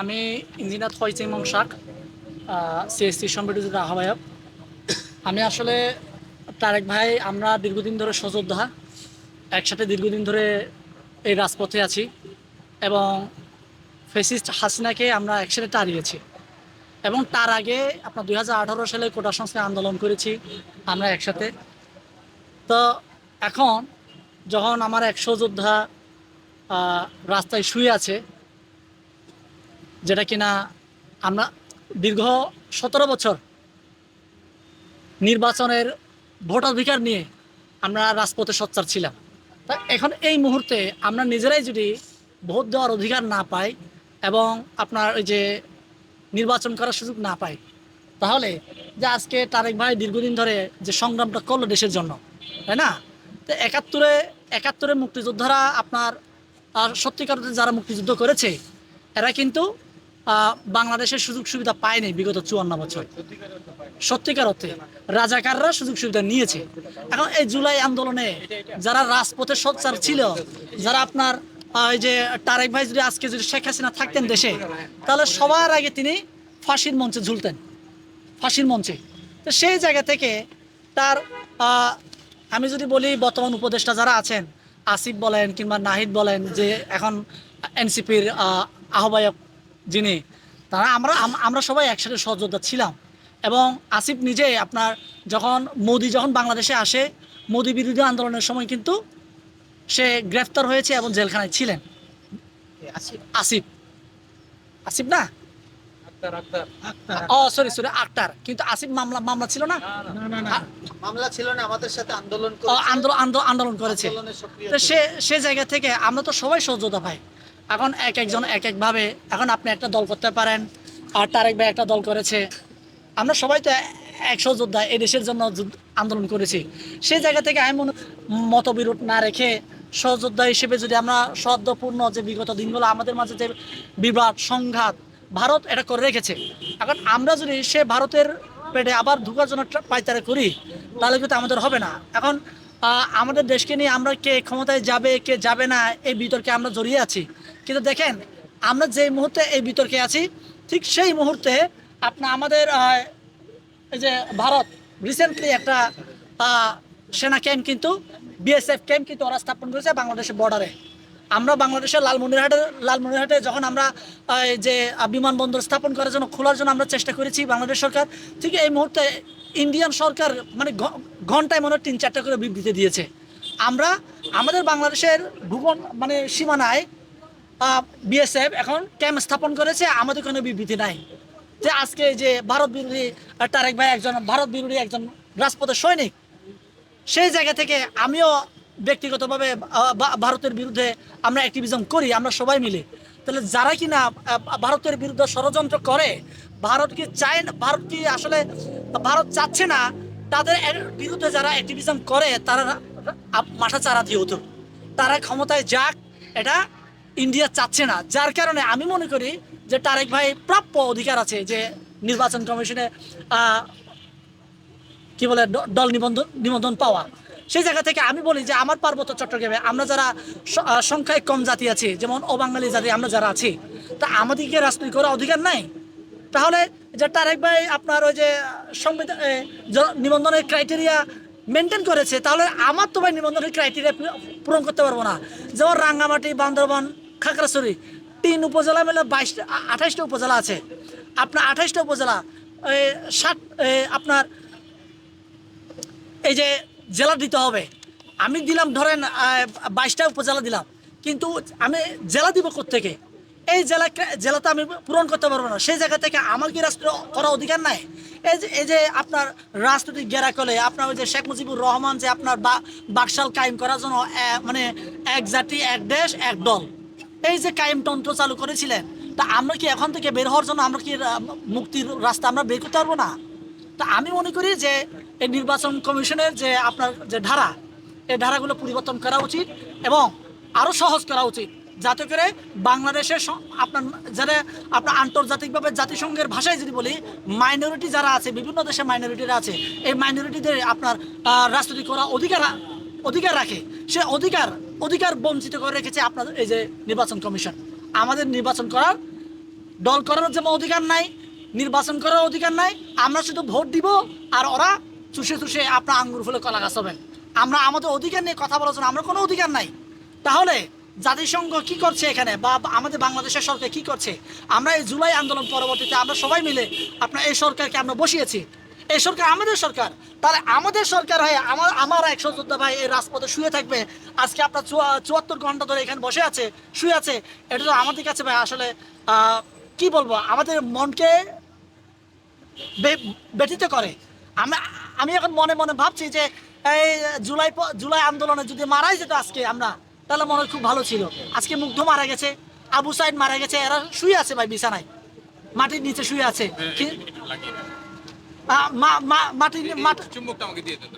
আমি engineer থয়চিং মংশাক CSC সম্মিলিত আহ্বায়ক। আমি আসলে তারেক ভাই, আমরা দীর্ঘদিন ধরে সযোদ্ধা একসাথে দীর্ঘদিন ধরে এই রাজপথে আছি এবং ফেসিস্ট হাসিনাকে আমরা একসাথে তাড়িয়েছি। এবং তার আগে আপনার দু হাজার আঠারো সালে কোটা সংস্কার আন্দোলন করেছি আমরা একসাথে। তো এখন যখন আমার একশো যোদ্ধা রাস্তায় শুয়ে আছে যেটা কিনা আমরা দীর্ঘ সতেরো বছর নির্বাচনের ভোটাধিকার নিয়ে আমরা রাজপথে সচ্চার ছিলাম। তা এখন এই মুহূর্তে আমরা নিজেরাই যদি ভোট দেওয়ার অধিকার না পাই এবং আপনার ওই যে নির্বাচন করার সুযোগ না পাই তাহলে যে আজকে তারেক ভাই দীর্ঘদিন ধরে যে সংগ্রামটা করল দেশের জন্য তাই না? তো একাত্তরে একাত্তরে মুক্তিযোদ্ধারা আপনার আহ, সত্যিকার যারা মুক্তিযুদ্ধ করেছে এরা কিন্তু বাংলাদেশের সুযোগ সুবিধা পায়নি বিগত চুয়ান্ন বছর। সত্যিকার অর্থে রাজাকাররা সুযোগ সুবিধা নিয়েছে। এখন এই জুলাই আন্দোলনে যারা রাজপথে সোচ্চার ছিল, যারা আপনার এই যে তারেক ভাই যদি আজকে যদি শেখ হাসিনা থাকতেন দেশে, তাহলে সবার আগে তিনি ফাঁসির মঞ্চে ঝুলতেন। ফাঁসির মঞ্চে। তো সেই জায়গা থেকে তার আমি যদি বলি বর্তমান উপদেষ্টা যারা আছেন, আসিফ বলেন কিংবা নাহিদ বলেন যে এখন এনসিপির আহ্বায়ক যিনি তারা আমরা আমরা সবাই একসাথে সহযোদ্ধা ছিলাম। এবং আসিফ নিজে আপনার যখন মোদি যখন বাংলাদেশে আসে মোদি বিরোধী আন্দোলনের সময় কিন্তু সে গ্রেফতার হয়েছে এবং জেলখানায় ছিলেন। আসিফ? আসিফ। না? ও সরি সরি আক্তার। কিন্তু আসিফ মামলা মামলা ছিল না? মামলা ছিল না আমাদের সাথে আন্দোলন। আন্দোলন আন্দোলন করেছে। সে সে জায়গা থেকে আমরা তো সবাই সহযোদ্ধা ভাই। এখন এক একজন এক একভাবে এখন আপনি একটা দল করতে পারেন, আর তারেক ভাই একটা দল করেছে। আমরা সবাই তো এক সহযোদ্ধা এই দেশের জন্য আন্দোলন করেছি। সেই জায়গা থেকে আমি মনে মতবিরোধ না রেখে সহযোদ্ধা হিসেবে যদি আমরা সদ্যপূর্ণ যে বিগত দিনগুলো আমাদের মাঝে যে বিবাদ, সংঘাত, ভারত এটা করে রেখেছে। এখন আমরা যদি সে ভারতের পেটে আবার ঢুকার জন্য পাইতারা করি, তাহলে কিন্তু আমাদের হবে না। এখন আমাদের দেশকে নিয়ে আমরা কে ক্ষমতায় যাবে, কে যাবে না, এই বিতর্কে আমরা জড়িয়ে আছি। কিন্তু দেখেন, আমরা যে মুহূর্তে এই বিতর্কে আছি, ঠিক সেই মুহূর্তে আপনার আমাদের এই যে ভারত রিসেন্টলি একটা সেনা ক্যাম্প কিন্তু বিএসএফ ক্যাম্প কিন্তু ওরা স্থাপন করেছে বাংলাদেশের বর্ডারে আমরা বাংলাদেশের লালমনিরহাটে লালমনিরহাটে যখন আমরা যে বিমানবন্দর স্থাপন করার জন্য, খোলার জন্য আমরা চেষ্টা করেছি বাংলাদেশ সরকার, ঠিক এই মুহূর্তে ইন্ডিয়ান সরকার মানে ঘন্টায় মনে হয় তিন চারটা করে বিবৃতি দিয়েছে। আমরা আমাদের বাংলাদেশের ভূগোল মানে সীমানায় বিএসএফ এখন ক্যাম্প স্থাপন করেছে আমাদের কোনো বিবৃতি নাই। যে আজকে যে ভারত বিরোধী তারেক ভাই একজন ভারত বিরোধী একজন রাজপথের সৈনিক সেই জায়গা থেকে আমিও ব্যক্তিগতভাবে ভারতের বিরুদ্ধে আমরা অ্যাক্টিভিজম করি আমরা সবাই মিলে। তাহলে যারা কিনা আহ, ভারতের বিরুদ্ধে ষড়যন্ত্র করে ভারত কি চায় না ভারত কি আসলে ভারত চাচ্ছে না তাদের বিরুদ্ধে যারা অ্যাক্টিভিজম করে তারা মাথা চারা দিয়ে হতো তারা ক্ষমতায় যাক এটা ইন্ডিয়া চাচ্ছে না, যার কারণে আমি মনে করি যে তারেক ভাই প্রাপ্য অধিকার আছে যে নির্বাচন কমিশনে কি বলে দল নিবন্ধন নিবন্ধন পাওয়া। সেই জায়গা থেকে আমি বলি যে আমার পার্বত্য চট্টগ্রামে আমরা যারা সংখ্যায় কম জাতি আছি, যেমন অবাঙালি জাতি আমরা যারা আছি, তা আমাদেরকে রাজনৈতিক করার অধিকার নাই? তাহলে যে তারেক ভাই আপনার ওই যে সংবিধান নিবন্ধনের ক্রাইটেরিয়া মেনটেন করেছে, তাহলে আমার তো ভাই নিবন্ধনের ক্রাইটেরিয়া পূরণ করতে পারব না। যেমন রাঙ্গামাটি, বান্দরবান খাগড়াছড়ি। তিন উপজেলা মিলে বাইশটা আঠাশটা উপজেলা আছে। আপনার আঠাশটা উপজেলা ষাট আপনার এই যে জেলা দিতে হবে। আমি দিলাম ধরেন বাইশটা উপজেলা দিলাম। কিন্তু আমি জেলা দিব থেকে এই জেলা জেলাতে আমি পূরণ করতে পারব না। সেই জায়গা থেকে আমার কি রাষ্ট্র করার অধিকার নাই? এই যে এই যে আপনার রাজনৈতিক গেরাকলে, আপনার ওই যে শেখ মুজিবুর রহমান যে আপনার বাকশাল কায়েম করার জন্য মানে এক জাতি, এক দেশ, এক দল। এই যে কায়েমতন্ত্র চালু করেছিলেন তা আমরা কি এখন থেকে বের হওয়ার জন্য আমরা কি মুক্তির রাস্তা আমরা বের করতে পারব না? তা আমি মনে করি যে এই নির্বাচন কমিশনের যে আপনার যে ধারা এই ধারাগুলো পরিবর্তন করা উচিত এবং আরও সহজ করা উচিত। যাতে করে বাংলাদেশের আপনার যারা আপনার আন্তর্জাতিকভাবে জাতিসংঘের ভাষায় যদি বলি মাইনরিটি যারা আছে বিভিন্ন দেশে মাইনরিটিরা আছে এই মাইনরিটিদের আপনার আহ, রাজনীতি করা অধিকার অধিকার রাখে। সে অধিকার অধিকার বঞ্চিত করে রেখেছে আপনার এই যে নির্বাচন কমিশন। আমাদের নির্বাচন করার, দল করার যেমন অধিকার নাই, নির্বাচন করার অধিকার নাই, আমরা শুধু ভোট দিব আর ওরা চুষে চুষে আপনার আঙ্গুর ফুলে কলা গাছ হবেন আমরা আমাদের অধিকার নিয়ে কথা বলার জন্য আমরা কোনো অধিকার নাই। তাহলে জাতিসংঘ কি করছে এখানে বা আমাদের বাংলাদেশের সরকার কি করছে? আমরা এই জুলাই আন্দোলন পরবর্তীতে আমরা সবাই মিলে আপনার এই সরকারকে আমরা বসিয়েছি। এই সরকার আমাদের সরকার তাহলে আমাদের সরকার হয়ে আমার আমার একশো যোদ্ধা ভাই এই রাজপথে শুয়ে থাকবে আজকে আপনার চুয়া- চুয়াত্তর ঘণ্টা ধরে এখানে বসে আছে শুয়ে আছে এটা তো আমাদের কাছে ভাই আসলে কি বলব আমাদের মনকে ব্যথিত করে আমি আমি এখন মনে মনে ভাবছি যে এই জুলাই জুলাই আন্দোলনে যদি মারাই যেত আজকে আমরা তাহলে মনে খুব ভালো ছিল আজকে মুগ্ধ মারা গেছে আবু সাইদ মারা গেছে এরা শুয়ে আছে ভাই বিছানায় মাটির নিচে শুয়ে আছে মাটি চুম্বকটা আমাকে দিয়ে দেন।